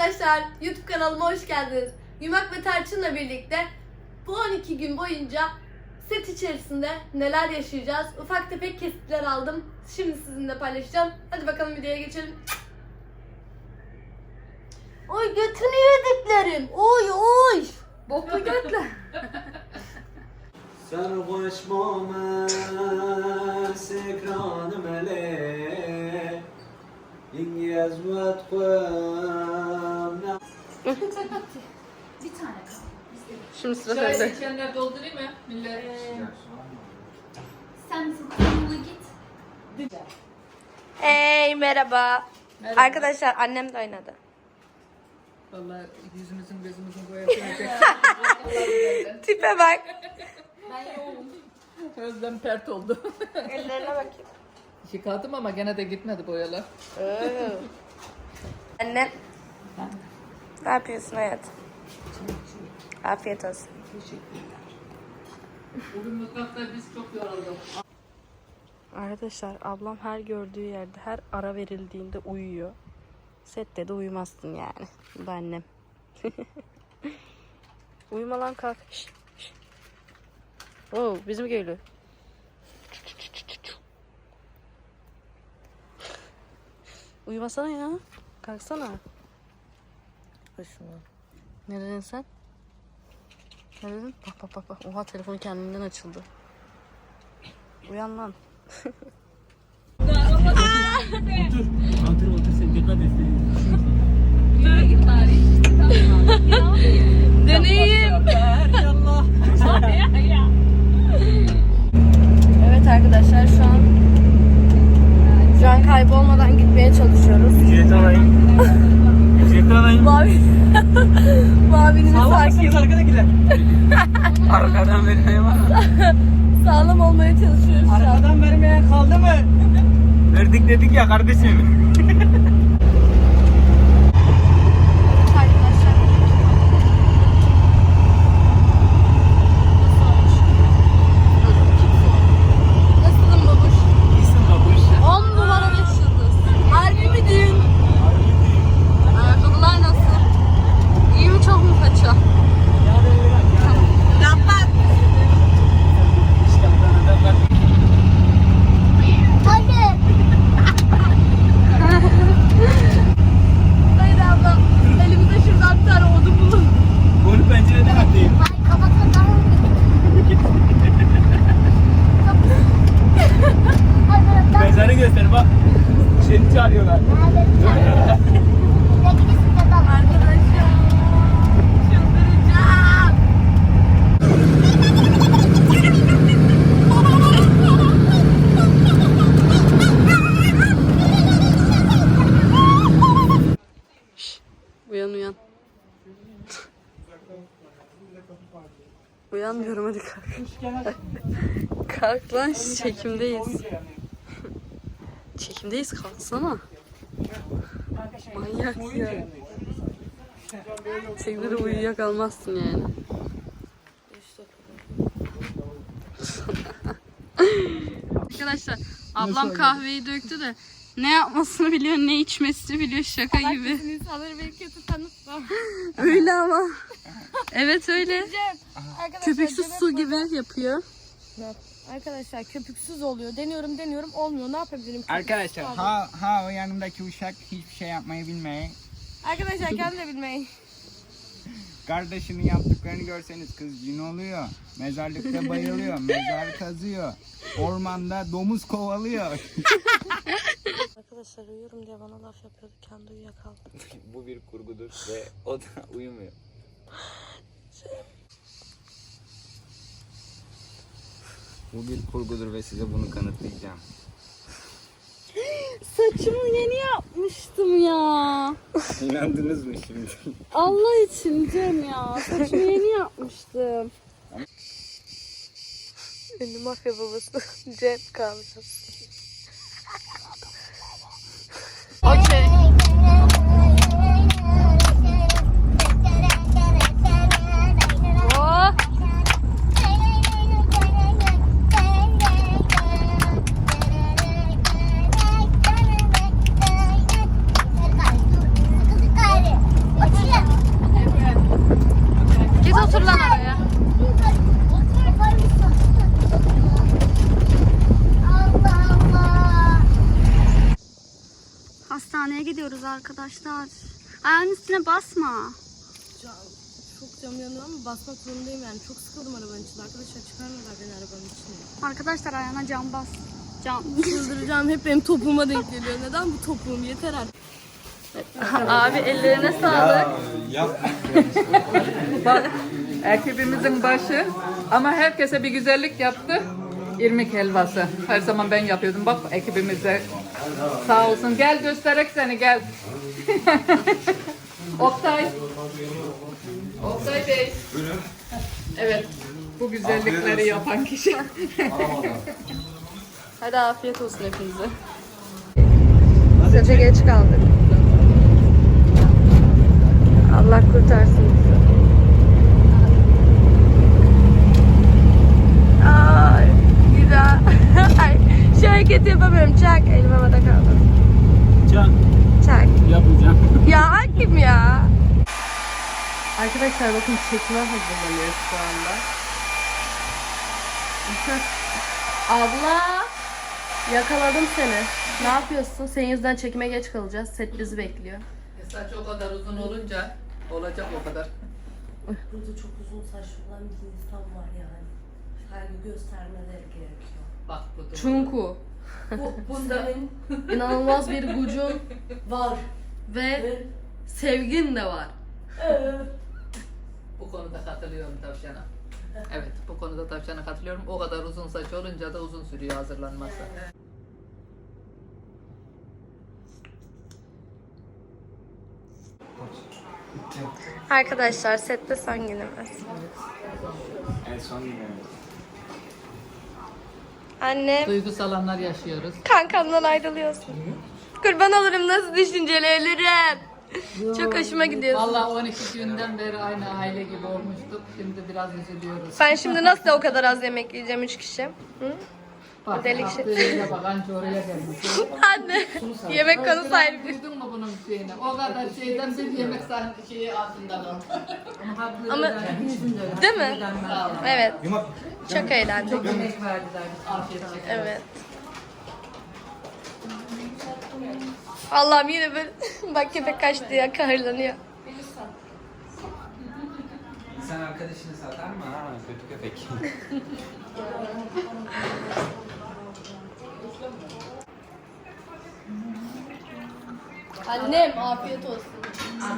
arkadaşlar, YouTube kanalıma hoş geldiniz. Yumak ve Tarçın'la birlikte bu 12 gün boyunca set içerisinde neler yaşayacağız? Ufak tefek kesitler aldım. Şimdi sizinle paylaşacağım. Hadi bakalım videoya geçelim. Oy götünü yediklerim. Oy oy. Boklu götler. Sarhoş momez ekranım ele İngiliz vatkoy bir tane kaldı. Şimdi sıra sende. içenler doldurayım mı? Millet. Sen fırtınana git. Hey merhaba. Merhaba. Arkadaşlar annem de oynadı. Vallahi yüzümüzün gözümüzün boyasını. Tipe bak. Ben yoğum. Özlem pert oldu. Ellerine bakayım. Yıkadım ama gene de gitmedi boyalar. Anne. Ne yapıyorsun hayatım? Afiyet olsun. Bugün mutfakta biz çok yorulduk. Arkadaşlar ablam her gördüğü yerde her ara verildiğinde uyuyor. Sette de uyumazsın yani. Bu da annem. Uyuma lan kalk. Şş, şş. Oo, bizim geliyor. Uyumasana ya. Kalksana. Başıma. Ne dedin sen? Ne dedin? Bak bak bak bak. Oha telefonu kendinden açıldı. Uyan lan. Otur otur sen dikkat et. Deneyim. evet arkadaşlar şu an şu an kaybolmadan gitmeye çalışıyoruz. Ücret alayım. Ücret alayım. Mavi Mavinin sakin arkada gider. Arkadan vermeye var. sağlam olmaya çalışıyoruz. Arkadan vermeye kaldı mı? Verdik dedik ya kardeşim. Göster bak. Seni çağırıyorlar. Arkadaşım. Çıldıracağım. Uyan uyan. uyan diyorum hadi kalk. kalk lan çekimdeyiz. Çekimdeyiz kalksana. Manyak ya. Çekimde de uyuyakalmazsın yani. Arkadaşlar ablam kahveyi döktü de ne yapmasını biliyor ne içmesini biliyor şaka gibi. İnsanları beni kötü tanıtma. Öyle ama. Evet öyle. Arkadaşlar, Köpüksüz su gibi yapıyor. Arkadaşlar köpüksüz oluyor. Deniyorum deniyorum olmuyor. Ne yapabilirim? Arkadaşlar ha ha o yanımdaki uşak hiçbir şey yapmayı bilmiyor. Arkadaşlar kendi de bilmeyin. Kardeşinin yaptıklarını görseniz kız cin oluyor. Mezarlıkta bayılıyor. Mezar kazıyor. Ormanda domuz kovalıyor. Arkadaşlar uyuyorum diye bana laf yapıyordu. Kendi uyuyakaldı. Bu bir kurgudur ve o da uyumuyor. Bu bir kurgudur ve size bunu kanıtlayacağım. Saçımı yeni yapmıştım ya. İnandınız mı şimdi? Allah için Cem ya. Saçımı yeni yapmıştım. Ünlü mafya babası Cem kalmış. Okey. Çıkıyoruz arkadaşlar. Ayağın üstüne basma. Can, çok canım yanıyor ama basmak zorundayım yani. Çok sıkıldım arabanın içinde. Arkadaşlar çıkarmıyorlar beni arabanın içine. Arkadaşlar ayağına cam bas. Cam. Çıldıracağım. Hep benim topuğuma denk geliyor. Neden bu topuğum? Yeter artık. Abi ellerine sağlık. Bak ekibimizin başı ama herkese bir güzellik yaptı. İrmik helvası. Her zaman ben yapıyordum. Bak ekibimize sağ olsun. Gel göstererek seni gel. Oktay. Oktay Bey. Evet. Bu güzellikleri yapan kişi. Hadi afiyet olsun hepinize. Sete geç kaldık. Allah kurtarsın bizi. Ay, güzel. Ay, şu hareketi yapamıyorum. Çak, elim havada kaldı. Can Çak. yapacağım. Ya hakim ya. Arkadaşlar bakın çekime hazırlanıyor şu anda. Abla yakaladım seni. Ne yapıyorsun? Senin yüzünden çekime geç kalacağız. Set bizi bekliyor. Saç o kadar uzun olunca olacak o kadar. Burada çok uzun saçlı olan bir insan var yani. Saygı göstermeleri gerekiyor. Bak bu da- Çunku. Bu, bu senin İnanılmaz bir gücün var. ve Ve sevgin de var. Bu konuda katılıyorum tavşana. Evet, bu konuda tavşana katılıyorum. O kadar uzun saç olunca da uzun sürüyor hazırlanması. Arkadaşlar sette son günümüz. En son günü. Annem Duygusal anlar yaşıyoruz. kankamdan ayrılıyorsun. Kurban olurum nasıl düşünceli ölürüm. Çok hoşuma gidiyorsun. Vallahi 12 günden beri aynı aile gibi olmuştuk. Şimdi biraz üzülüyoruz. Ben şimdi nasıl o kadar az yemek yiyeceğim üç kişi? Hı? Bak, delik şey. bak anca oraya gelmiş. Anne yemek konusu ayrı bir. Duydun mu bunun şeyini? O kadar şeyden bir yemek sahne şeyi altında kaldı. Ama değil mi? Evet. Çok eğlendik. Yemek verdiler. Afiyet olsun. Evet. Allah'ım yine böyle bak köpek kaçtı ya kahırlanıyor. Sen arkadaşını satar mı? Ha kötü köpek. Annem afiyet olsun.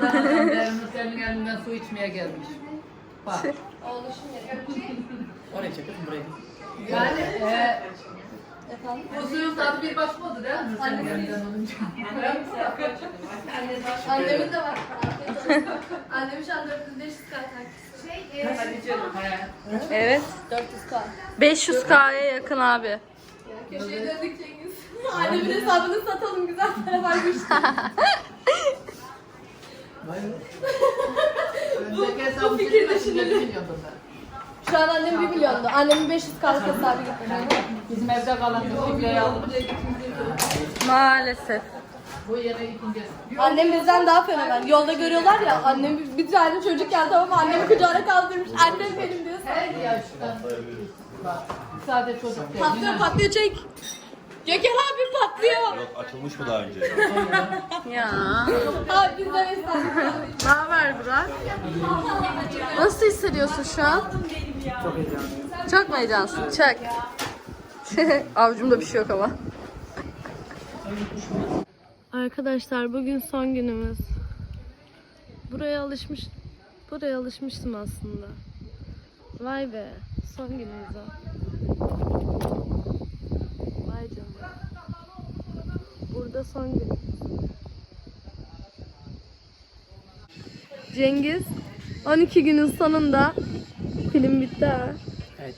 Annem senin elinden su içmeye gelmiş. Bak. Oraya çekelim buraya. Yani e, bu suyun tadı bir başka oldu değil mi? Senin elinden olunca. Annemin de var. Annemin şu an 4500 k canım. he. Evet. 400 k. 500k'ya yakın abi. Köşeye döndük Cengiz. Annemin hesabını satalım güzel para varmış. Şimdi bir milyondu ben. Şu an annem 1 milyondu. Annemin 500 k'lık hesabı gitti. Bizim evde kalan çiftliğe aldım. Maalesef. Bu yere ikinci. Annem bizden daha fenomen. Yolda görüyorlar ya annem bir, bir tane çocuk geldi tamam mı? Annemi kucağına kaldırmış. Annem benim diyor. Her yaşta. Bak, sadece çocuk değil. Patlıyor patlıyor çek. Gökhan abi patlıyor. Yok açılmış mı daha önce? Ya. Abi bizden. Ne haber Burak? Nasıl hissediyorsun şu an? Çok heyecanlıyım. Çok mu heyecansın? Çak. Avcumda bir şey yok ama. Arkadaşlar bugün son günümüz. Buraya alışmış buraya alışmıştım aslında. Vay be, son günümüz o. Vay canına. Burada son gün. Cengiz 12 günün sonunda film bitti ha. Evet.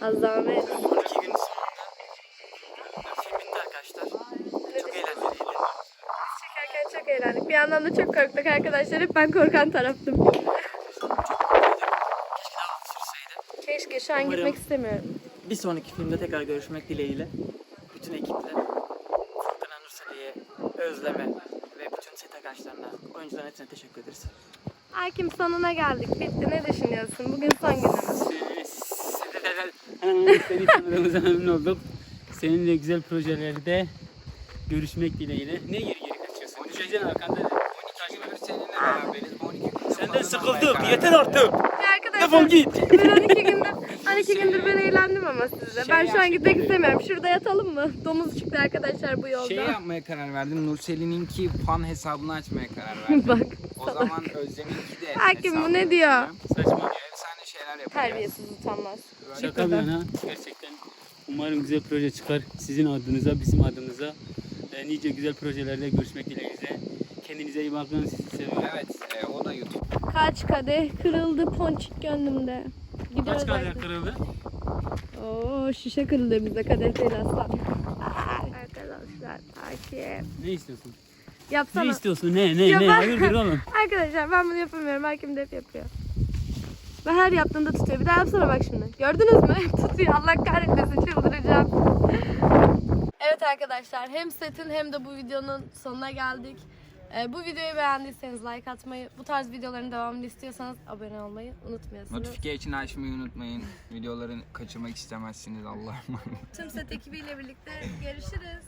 Azamet. 12 gün sonunda film bitti arkadaşlar. Çok eğlenceliydi. Çekerken çok eğlendik. Bir yandan da çok korktuk arkadaşlar. Hep ben korkan taraftım. Keşke daha uzun sürseydi. Keşke şu an Umarım- gitmek istemiyorum. Bir sonraki filmde tekrar görüşmek dileğiyle. Bütün ekiple, Furkan Nursali'ye, Özlem'e ve bütün set arkadaşlarına, oyuncuların hepsine teşekkür ederiz. Hakim sonuna geldik. Bitti. Ne düşünüyorsun? Bugün son günümüz. Seni tanıdığımıza memnun olduk. Seninle güzel projelerde görüşmek dileğiyle. Ne geri geri kaçıyorsun? Diyeceksin arkanda. Seninle beraberiz. Bu 12 gün Senden sıkıldık. Yeter artık. Arkadaşlar Defol git. ben 12 gündür 12 gündür ben eğlendim ama sizle. Ben şu an gitmek istemiyorum. Şurada yatalım mı? Domuz çıktı arkadaşlar bu yolda. Şey yapmaya karar verdim. Nurselin'inki fan hesabını açmaya karar verdim. Bak. o zaman Özlem'inki de Hakim bu ne diyor? Saçma. Efsane şeyler yapacağız. Terbiyesiz utanmaz. Şaka bir yana. Gerçekten. Umarım güzel proje çıkar. Sizin adınıza, bizim adımıza. E, nice güzel projelerde görüşmek dileğiyle. Kendinize iyi bakın. Sizi seviyorum. Evet, e, o da YouTube. Kaç kadeh kırıldı ponçik gönlümde. Gidiyoruz Kaç artık. kırıldı? Oo şişe kırıldı bizde kadeh değil aslan. Arkadaşlar Hakim. Ne istiyorsun? Ne Yapsana. istiyorsun? Ne ne Ya ne? ben- Hayırdır oğlum? Arkadaşlar ben bunu yapamıyorum. Hakim de hep yapıyor. Ve her yaptığında tutuyor. Bir daha yapsana bak şimdi. Gördünüz mü? tutuyor. Allah kahretmesin çıldıracağım. evet arkadaşlar hem setin hem de bu videonun sonuna geldik. Ee, bu videoyu beğendiyseniz like atmayı, bu tarz videoların devamını istiyorsanız abone olmayı unutmuyorsunuz. Notification açmayı unutmayın. Videoları kaçırmak istemezsiniz Allah'a emanet. Tüm set ekibiyle birlikte görüşürüz.